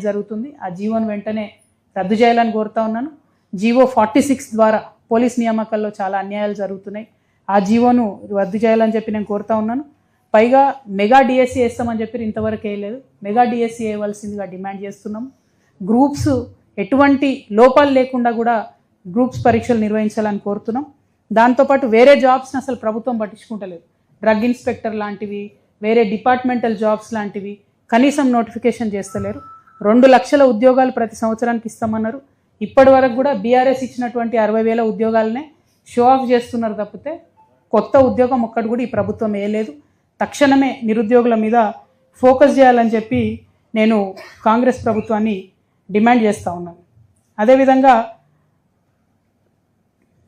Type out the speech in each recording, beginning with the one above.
జరుగుతుంది. ఆ జీవోను వెంటనే రద్దు చేయాలని కోరుతా ఉన్నాను. జీవో ఫార్టీ సిక్స్ ద్వారా పోలీస్ నియామకాల్లో చాలా అన్యాయాలు జరుగుతున్నాయి. ఆ జీవోను రద్దు చేయాలని చెప్పి నేను కోరుతా ఉన్నాను. పైగా మెగా డిఎస్సి వేస్తామని చెప్పి ఇంతవరకు వేయలేదు. మెగా డిఎస్సి వేయవలసిందిగా డిమాండ్ చేస్తున్నాం. గ్రూప్స్ ఎటువంటి లోపాలు లేకుండా కూడా గ్రూప్స్ పరీక్షలు నిర్వహించాలని కోరుతున్నాం. దాంతోపాటు వేరే జాబ్స్ని అసలు ప్రభుత్వం పట్టించుకుంటలేదు. డ్రగ్ ఇన్స్పెక్టర్ లాంటివి వేరే డిపార్ట్మెంటల్ జాబ్స్ లాంటివి కనీసం నోటిఫికేషన్ చేస్తలేరు. రెండు లక్షల ఉద్యోగాలు ప్రతి సంవత్సరానికి ఇస్తామన్నారు. ఇప్పటి వరకు కూడా బీఆర్ఎస్ ఇచ్చినటువంటి అరవై వేల ఉద్యోగాలనే షో ఆఫ్ చేస్తున్నారు తప్పితే కొత్త ఉద్యోగం ఒక్కటి కూడా ఈ ప్రభుత్వం వేయలేదు తక్షణమే నిరుద్యోగుల మీద ఫోకస్ చేయాలని చెప్పి నేను కాంగ్రెస్ ప్రభుత్వాన్ని డిమాండ్ చేస్తూ ఉన్నాను. అదేవిధంగా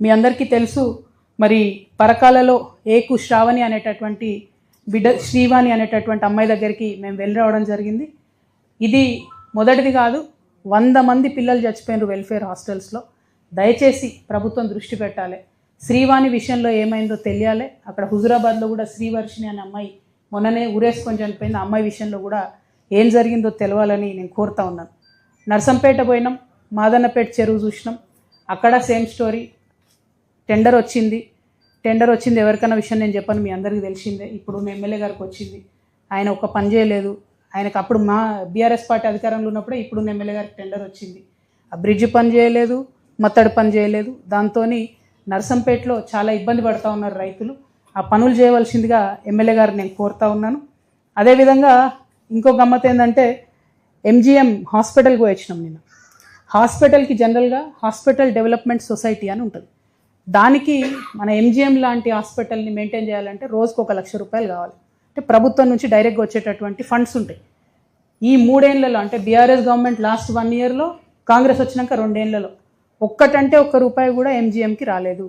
మీ అందరికీ తెలుసు మరి పరకాలలో ఏకు శ్రావణి అనేటటువంటి బిడ్డ శ్రీవాణి అనేటటువంటి అమ్మాయి దగ్గరికి మేము వెళ్ళి రావడం జరిగింది. ఇది మొదటిది కాదు వంద మంది పిల్లలు చచ్చిపోయినారు వెల్ఫేర్ హాస్టల్స్లో దయచేసి ప్రభుత్వం దృష్టి పెట్టాలి. శ్రీవాణి విషయంలో ఏమైందో తెలియాలి. అక్కడ హుజురాబాద్లో కూడా శ్రీవర్షిణి అనే అమ్మాయి మొన్ననే ఊరేసుకొని చనిపోయింది. అమ్మాయి విషయంలో కూడా ఏం జరిగిందో తెలవాలని నేను కోరుతా ఉన్నాను. నర్సంపేట పోయినాం మాదన్నపేట చెరువు చూసినాం. అక్కడ సేమ్ స్టోరీ టెండర్ వచ్చింది. టెండర్ వచ్చింది ఎవరికైనా విషయం నేను చెప్పను మీ అందరికీ తెలిసిందే. ఇప్పుడు మీ ఎమ్మెల్యే గారికి వచ్చింది. ఆయన ఒక పని చేయలేదు. ఆయనకు అప్పుడు మా బీఆర్ఎస్ పార్టీ అధికారంలో ఉన్నప్పుడే ఇప్పుడు ఎమ్మెల్యే గారికి టెండర్ వచ్చింది. ఆ బ్రిడ్జ్ పని చేయలేదు మత్తడి పని చేయలేదు. దాంతో నర్సంపేటలో చాలా ఇబ్బంది పడుతూ ఉన్నారు రైతులు. ఆ పనులు చేయవలసిందిగా ఎమ్మెల్యే గారు నేను కోరుతా ఉన్నాను. అదేవిధంగా ఇంకో గమ్మత్ ఏంటంటే ఎంజిఎం హాస్పిటల్కి పోయి వచ్చినాం నేను హాస్పిటల్కి జనరల్గా హాస్పిటల్ డెవలప్మెంట్ సొసైటీ అని ఉంటుంది. దానికి మన ఎంజిఎం లాంటి హాస్పిటల్ని మెయింటైన్ చేయాలంటే రోజుకు ఒక లక్ష రూపాయలు కావాలి. అంటే ప్రభుత్వం నుంచి డైరెక్ట్గా వచ్చేటటువంటి ఫండ్స్ ఉంటాయి. ఈ మూడేళ్ళలో అంటే బీఆర్ఎస్ గవర్నమెంట్ లాస్ట్ వన్ ఇయర్లో కాంగ్రెస్ వచ్చినాక రెండేళ్ళలో ఒక్కటంటే ఒక్క రూపాయి కూడా ఎంజీఎంకి రాలేదు.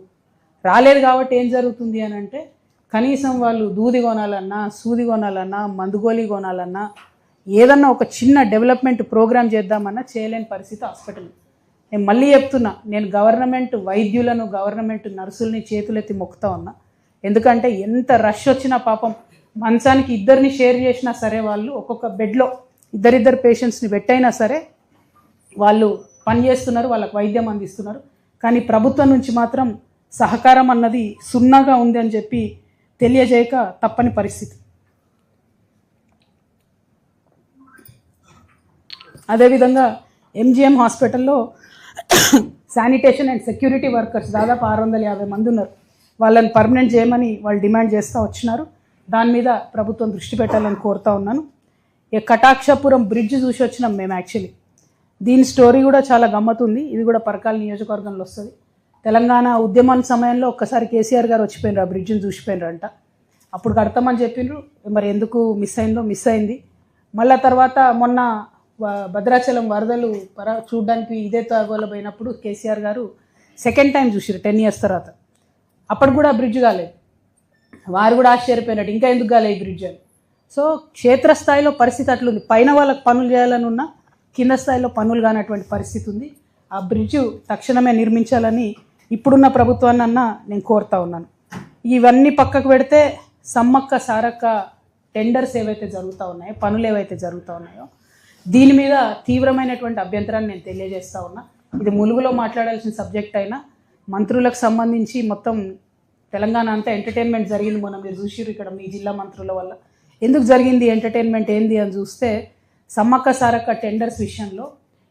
రాలేదు కాబట్టి ఏం జరుగుతుంది అని అంటే కనీసం వాళ్ళు దూది కొనాలన్నా సూది కొనాలన్నా మందుగోలి కొనాలన్నా ఏదన్నా ఒక చిన్న డెవలప్మెంట్ ప్రోగ్రామ్ చేద్దామన్నా చేయలేని పరిస్థితి హాస్పిటల్. నేను మళ్ళీ చెప్తున్నా నేను గవర్నమెంట్ వైద్యులను గవర్నమెంట్ నర్సుల్ని చేతులెత్తి మొక్కుతా ఉన్నా. ఎందుకంటే ఎంత రష్ వచ్చినా పాపం మంచానికి ఇద్దరిని షేర్ చేసినా సరే వాళ్ళు ఒక్కొక్క బెడ్లో ఇద్దరిద్దరు పేషెంట్స్ని పెట్టైనా సరే వాళ్ళు పని చేస్తున్నారు వాళ్ళకి వైద్యం అందిస్తున్నారు. కానీ ప్రభుత్వం నుంచి మాత్రం సహకారం అన్నది సున్నాగా ఉంది అని చెప్పి తెలియజేయక తప్పని పరిస్థితి. అదేవిధంగా ఎంజిఎం హాస్పిటల్లో శానిటేషన్ అండ్ సెక్యూరిటీ వర్కర్స్ దాదాపు ఆరు వందల యాభై మంది ఉన్నారు. వాళ్ళని పర్మనెంట్ చేయమని వాళ్ళు డిమాండ్ చేస్తూ వచ్చినారు. దాని మీద ప్రభుత్వం దృష్టి పెట్టాలని కోరుతా ఉన్నాను. ఇక కటాక్షపురం బ్రిడ్జ్ చూసి వచ్చినాం మేము యాక్చువల్లీ. దీని స్టోరీ కూడా చాలా గమ్మతుంది. ఇది కూడా పరకాల నియోజకవర్గంలో వస్తుంది. తెలంగాణ ఉద్యమం సమయంలో ఒక్కసారి కేసీఆర్ గారు వచ్చిపోయినారు ఆ బ్రిడ్జ్ని చూసిపోయినారంట. అప్పుడు కడతామని చెప్పిండ్రు మరి ఎందుకు మిస్ అయిందో మిస్ అయింది. మళ్ళా తర్వాత మొన్న భద్రాచలం వరదలు పర చూడడానికి ఇదే తాగోలో పోయినప్పుడు కేసీఆర్ గారు సెకండ్ టైం చూసిరు టెన్ ఇయర్స్ తర్వాత. అప్పుడు కూడా బ్రిడ్జ్ కాలేదు. వారు కూడా ఆశ్చర్యపోయినట్టు. ఇంకా ఎందుకు కాలే ఈ బ్రిడ్జ్ అని? సో క్షేత్రస్థాయిలో పరిస్థితి అట్లుంది. పైన వాళ్ళకి పనులు చేయాలని ఉన్న కింద స్థాయిలో పనులు కానటువంటి పరిస్థితి ఉంది. ఆ బ్రిడ్జ్ తక్షణమే నిర్మించాలని ఇప్పుడున్న ప్రభుత్వాన్ని అన్న నేను కోరుతా ఉన్నాను. ఇవన్నీ పక్కకు పెడితే సమ్మక్క సారక్క టెండర్స్ ఏవైతే జరుగుతూ ఉన్నాయో పనులు ఏవైతే జరుగుతూ ఉన్నాయో దీని మీద తీవ్రమైనటువంటి అభ్యంతరాన్ని నేను తెలియజేస్తా ఉన్నా. ఇది ములుగులో మాట్లాడాల్సిన సబ్జెక్ట్ అయినా మంత్రులకు సంబంధించి మొత్తం తెలంగాణ అంతా ఎంటర్టైన్మెంట్ జరిగింది. మొన్న మీరు చూసిర్రు ఇక్కడ మీ జిల్లా మంత్రుల వల్ల. ఎందుకు జరిగింది ఎంటర్టైన్మెంట్ ఏంది అని చూస్తే సమ్మక్క సారక్క టెండర్స్ విషయంలో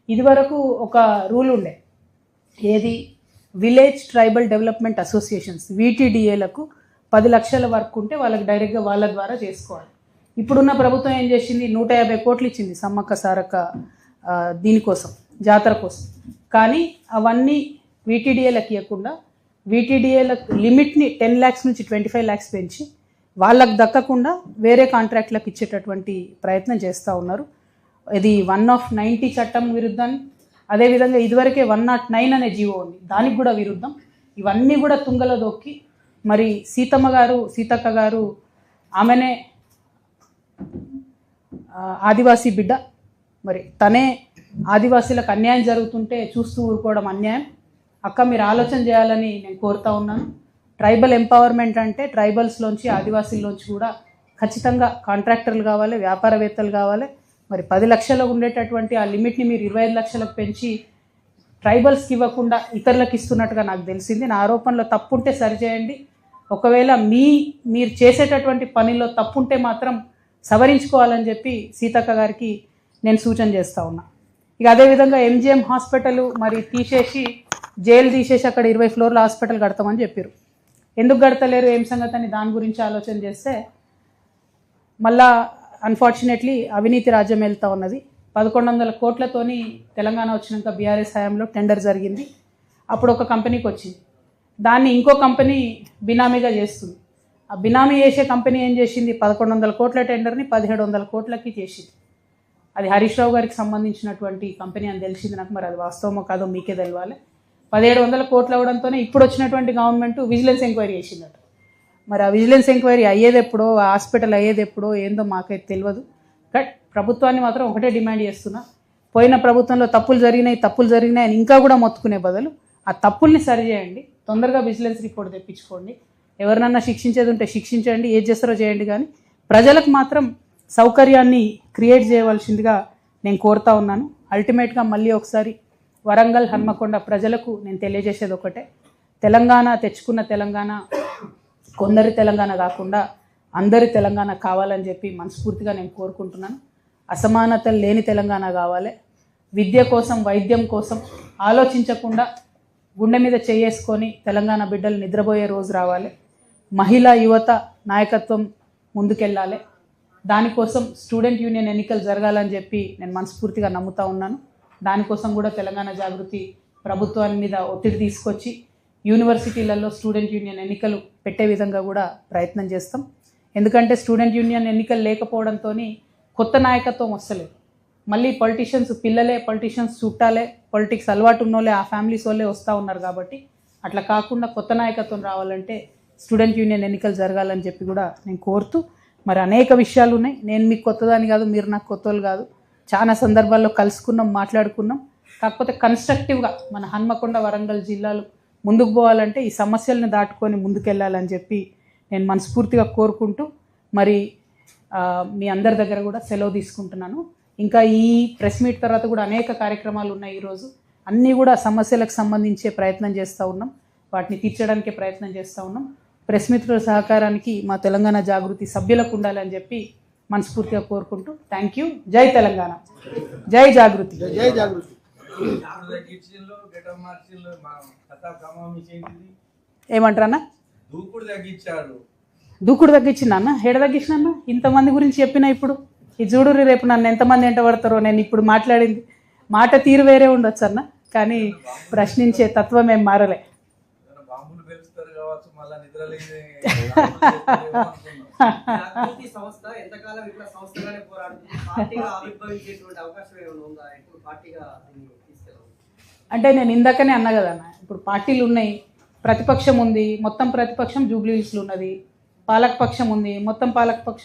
ఇదివరకు ఒక రూల్ ఉండే. ఏది? విలేజ్ ట్రైబల్ డెవలప్మెంట్ అసోసియేషన్స్ వీటీడీఏలకు పది లక్షల వర్క్ ఉంటే వాళ్ళకి డైరెక్ట్గా వాళ్ళ ద్వారా చేసుకోవాలి. ఇప్పుడున్న ప్రభుత్వం ఏం చేసింది? నూట యాభై కోట్లు ఇచ్చింది సమ్మక్క సారక్క దీనికోసం జాతర కోసం. కానీ అవన్నీ వీటీడీఏలకు ఇవ్వకుండా వీటీడీఏలకు లిమిట్ని టెన్ ల్యాక్స్ నుంచి ట్వంటీ ఫైవ్ ల్యాక్స్ పెంచి వాళ్ళకు దక్కకుండా వేరే కాంట్రాక్ట్లకు ఇచ్చేటటువంటి ప్రయత్నం చేస్తూ ఉన్నారు. ఇది వన్ ఆఫ్ నైంటీ చట్టం విరుద్ధం. అదేవిధంగా ఇదివరకే వన్ నాట్ నైన్ అనే జీవో ఉంది. దానికి కూడా విరుద్ధం. ఇవన్నీ కూడా తుంగలో దొక్కి మరి సీతమ్మ గారు సీతక్క గారు ఆమెనే ఆదివాసీ బిడ్డ. మరి తనే ఆదివాసీలకు అన్యాయం జరుగుతుంటే చూస్తూ ఊరుకోవడం అన్యాయం. అక్క మీరు ఆలోచన చేయాలని నేను కోరుతా ఉన్నాను. ట్రైబల్ ఎంపవర్మెంట్ అంటే ట్రైబల్స్లోంచి ఆదివాసీల్లోంచి కూడా ఖచ్చితంగా కాంట్రాక్టర్లు కావాలి వ్యాపారవేత్తలు కావాలి. మరి పది లక్షలకు ఉండేటటువంటి ఆ లిమిట్ని మీరు ఇరవై ఐదు లక్షలకు పెంచి ట్రైబల్స్కి ఇవ్వకుండా ఇతరులకు ఇస్తున్నట్టుగా నాకు తెలిసింది. నా ఆరోపణలో తప్పు ఉంటే సరిచేయండి. ఒకవేళ మీ మీరు చేసేటటువంటి పనిలో తప్పు ఉంటే మాత్రం సవరించుకోవాలని చెప్పి సీతక్క గారికి నేను సూచన చేస్తూ ఉన్నా. ఇక అదేవిధంగా ఎంజిఎం హాస్పిటల్ మరి తీసేసి జైలు తీసేసి అక్కడ ఇరవై ఫ్లోర్ల హాస్పిటల్ కడతామని చెప్పారు ఎందుకు కడతలేరు? ఏం సంగతి అని దాని గురించి ఆలోచన చేస్తే మళ్ళా అన్ఫార్చునేట్లీ అవినీతి రాజ్యం వెళ్తూ ఉన్నది. పదకొండు వందల కోట్లతోని తెలంగాణ వచ్చినాక బీఆర్ఎస్ హయాంలో టెండర్ జరిగింది. అప్పుడు ఒక కంపెనీకి వచ్చింది. దాన్ని ఇంకో కంపెనీ బినామీగా చేస్తుంది. ఆ బినామీ చేసే కంపెనీ ఏం చేసింది? పదకొండు వందల కోట్ల టెండర్ని పదిహేడు వందల కోట్లకి చేసింది. అది హరీష్ రావు గారికి సంబంధించినటువంటి కంపెనీ అని తెలిసింది నాకు మరి అది వాస్తవమో కాదో మీకే తెలవాలి. పదిహేడు వందల కోట్లు అవడంతోనే ఇప్పుడు వచ్చినటువంటి గవర్నమెంట్ విజిలెన్స్ ఎంక్వైరీ చేసిందట. మరి ఆ విజిలెన్స్ ఎంక్వైరీ అయ్యేది ఎప్పుడో హాస్పిటల్ అయ్యేది ఎప్పుడో ఏందో మాకైతే తెలియదు బట్ ప్రభుత్వాన్ని మాత్రం ఒకటే డిమాండ్ చేస్తున్నా. పోయిన ప్రభుత్వంలో తప్పులు జరిగినాయి తప్పులు జరిగినాయి అని ఇంకా కూడా మొత్తుకునే బదులు ఆ తప్పుల్ని సరిచేయండి. తొందరగా విజిలెన్స్ రిపోర్ట్ తెప్పించుకోండి. ఎవరినన్నా శిక్షించేది ఉంటే శిక్షించండి ఏది చేస్తారో చేయండి కానీ ప్రజలకు మాత్రం సౌకర్యాన్ని క్రియేట్ చేయవలసిందిగా నేను కోరుతా ఉన్నాను. అల్టిమేట్గా మళ్ళీ ఒకసారి వరంగల్ హన్మకొండ ప్రజలకు నేను తెలియజేసేది ఒకటే. తెలంగాణ తెచ్చుకున్న తెలంగాణ కొందరి తెలంగాణ కాకుండా అందరి తెలంగాణ కావాలని చెప్పి మనస్ఫూర్తిగా నేను కోరుకుంటున్నాను. అసమానతలు లేని తెలంగాణ కావాలి. విద్య కోసం వైద్యం కోసం ఆలోచించకుండా గుండె మీద చేసుకొని తెలంగాణ బిడ్డలు నిద్రపోయే రోజు రావాలి. మహిళా యువత నాయకత్వం ముందుకెళ్ళాలి. దానికోసం స్టూడెంట్ యూనియన్ ఎన్నికలు జరగాలని చెప్పి నేను మనస్ఫూర్తిగా నమ్ముతా ఉన్నాను. దానికోసం కూడా తెలంగాణ జాగృతి ప్రభుత్వాల మీద ఒత్తిడి తీసుకొచ్చి యూనివర్సిటీలలో స్టూడెంట్ యూనియన్ ఎన్నికలు పెట్టే విధంగా కూడా ప్రయత్నం చేస్తాం. ఎందుకంటే స్టూడెంట్ యూనియన్ ఎన్నికలు లేకపోవడంతో కొత్త నాయకత్వం వస్తలేదు. మళ్ళీ పొలిటీషియన్స్ పిల్లలే పొలిటీషియన్స్ చుట్టాలే పొలిటిక్స్ అలవాటు ఉన్నోళ్ళే ఆ ఫ్యామిలీస్ వాళ్ళే వస్తూ ఉన్నారు కాబట్టి అట్లా కాకుండా కొత్త నాయకత్వం రావాలంటే స్టూడెంట్ యూనియన్ ఎన్నికలు జరగాలని చెప్పి కూడా నేను కోరుతూ మరి అనేక విషయాలు ఉన్నాయి. నేను మీకు కొత్తదాని కాదు మీరు నాకు కొత్తలు కాదు. చాలా సందర్భాల్లో కలుసుకున్నాం మాట్లాడుకున్నాం. కాకపోతే కన్స్ట్రక్టివ్గా మన హన్మకొండ వరంగల్ జిల్లాలు ముందుకు పోవాలంటే ఈ సమస్యలను దాటుకొని ముందుకెళ్ళాలని చెప్పి నేను మనస్ఫూర్తిగా కోరుకుంటూ మరి మీ అందరి దగ్గర కూడా సెలవు తీసుకుంటున్నాను. ఇంకా ఈ ప్రెస్ మీట్ తర్వాత కూడా అనేక కార్యక్రమాలు ఉన్నాయి ఈరోజు. అన్నీ కూడా సమస్యలకు సంబంధించే ప్రయత్నం చేస్తూ ఉన్నాం. వాటిని తీర్చడానికి ప్రయత్నం చేస్తూ ఉన్నాం. ప్రెస్ మిత్రుల సహకారానికి మా తెలంగాణ జాగృతి సభ్యులకు ఉండాలని చెప్పి మనస్ఫూర్తిగా కోరుకుంటూ థ్యాంక్ యూ. జై తెలంగాణ. జై జాగృతి. జై జాగృతి. ఏమంటారన్నా? దూకుడు తగ్గించాడు. దూకుడు తగ్గించింది అన్న? ఏడ తగ్గించిన అన్న? ఇంతమంది గురించి చెప్పిన ఇప్పుడు? ఈ చూడు రేపు నన్ను ఎంతమంది ఎంట పడతారో నేను ఇప్పుడు మాట్లాడింది. మాట తీరు వేరే ఉండొచ్చు అన్న. కానీ ప్రశ్నించే తత్వం ఏం మారలే. సంస్థ ఎంతకాలం ఇట్లా సంస్థగానే పోరాడుతుంది? పార్టీగా ఆవిర్భవించేటువంటి అవకాశం ఏమైనా ఉందా? ఇప్పుడు పార్టీగా అంటే నేను ఇందాకనే అన్నా కదా అన్న ఇప్పుడు పార్టీలు ఉన్నాయి ప్రతిపక్షం ఉంది మొత్తం ప్రతిపక్షం జూబ్లీ హిల్స్లో ఉన్నది పాలకపక్షం ఉంది మొత్తం పాలకపక్షం